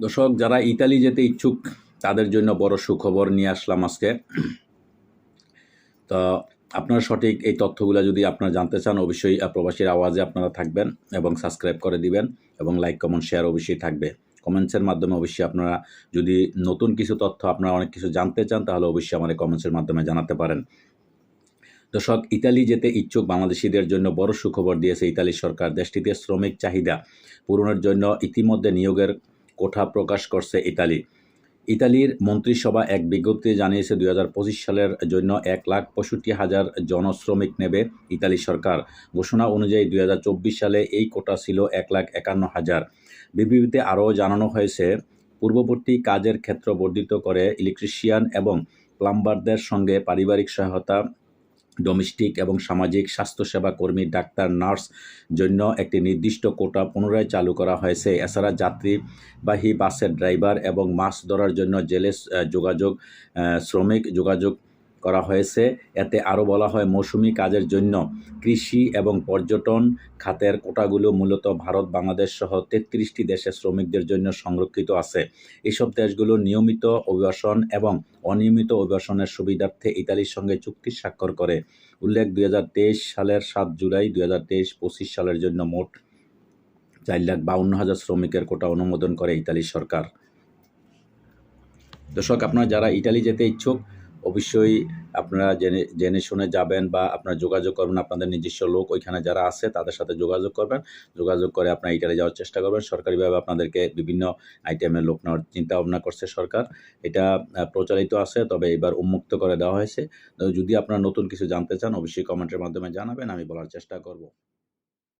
দর্শক, যারা ইতালি যেতে ইচ্ছুক, তাদের জন্য বড় সুখবর নিয়ে আসলাম আজকে। তো আপনার সঠিক এই তথ্যগুলো যদি আপনারা জানতে চান, অবশ্যই প্রবাসীর আওয়াজে আপনারা থাকবেন এবং সাবস্ক্রাইব করে দিবেন এবং লাইক, কমেন্ট, শেয়ার অবশ্যই থাকবে। কমেন্টসের মাধ্যমে অবশ্যই আপনারা যদি নতুন কিছু তথ্য আপনারা অনেক কিছু জানতে চান, তাহলে অবশ্যই আমাদের কমেন্টসের মাধ্যমে জানাতে পারেন। দর্শক, ইতালি যেতে ইচ্ছুক বাংলাদেশিদের জন্য বড় সুখবর দিয়েছে ইতালি সরকার। দেশটিতে শ্রমিক চাহিদা পূরণের জন্য ইতিমধ্যে নিয়োগের কোঠা প্রকাশ করছে ইতালি। ইতালির মন্ত্রিসভা এক বিজ্ঞপ্তি জানিয়েছে, দুই হাজার পঁচিশ সালের জন্য এক লাখ পঁয়ষট্টি হাজার জনশ্রমিক নেবে ইতালি সরকার। ঘোষণা অনুযায়ী দুই হাজার চব্বিশ সালে এই কোটা ছিল এক লাখ একান্ন হাজার। বিবৃতিতে আরও জানানো হয়েছে, পূর্ববর্তী কাজের ক্ষেত্র বর্ধিত করে ইলেকট্রিশিয়ান এবং প্লাম্বারদের সঙ্গে পারিবারিক সহায়তা ডোমেস্টিক এবং সামাজিক স্বাস্থ্যসেবা কর্মী, ডাক্তার, নার্স জন্য একটি নির্দিষ্ট কোটা পুনরায় চালু করা হয়েছে। এছাড়া যাত্রীবাহী বাসের ড্রাইভার এবং মাছ ধরার জন্য জেলে যোগাযোগ শ্রমিক যোগাযোগ করা হয়েছে। এতে আরও বলা হয়, মৌসুমি কাজের জন্য কৃষি এবং পর্যটন খাতের কোটাগুলো মূলত ভারত, বাংলাদেশ সহ তেত্রিশটি দেশের শ্রমিকদের জন্য সংরক্ষিত আছে। এসব দেশগুলো নিয়মিত অভিবাসন এবং অনিয়মিত অভিবাসনের সুবিধার্থে ইতালির সঙ্গে চুক্তি স্বাক্ষর করে। উল্লেখ, দুই হাজার তেইশ সালের সাত জুলাই, দুই হাজার সালের জন্য মোট চার লাখ বাউন্ন হাজার শ্রমিকের কোটা অনুমোদন করে ইতালি সরকার। দর্শক, আপনারা যারা ইটালি যেতে ইচ্ছুক অবশ্যই আপনারা জেনে জেনে শুনে যাবেন বা আপনারা যোগাযোগ করবেন। আপনাদের নিজস্ব লোক ওইখানে যারা আছে তাদের সাথে যোগাযোগ করবেন। যোগাযোগ করে আপনারা ইটালি যাওয়ার চেষ্টা করবেন। সরকারিভাবে আপনাদেরকে বিভিন্ন আইটেমের লোক নেওয়ার ভাবনা করছে সরকার। এটা আহ, প্রচলিত আছে তবে এবার উন্মুক্ত করে দেওয়া হয়েছে। যদি আপনারা নতুন কিছু জানতে চান অবশ্যই কমেন্টের মাধ্যমে জানাবেন আমি বলার চেষ্টা করব।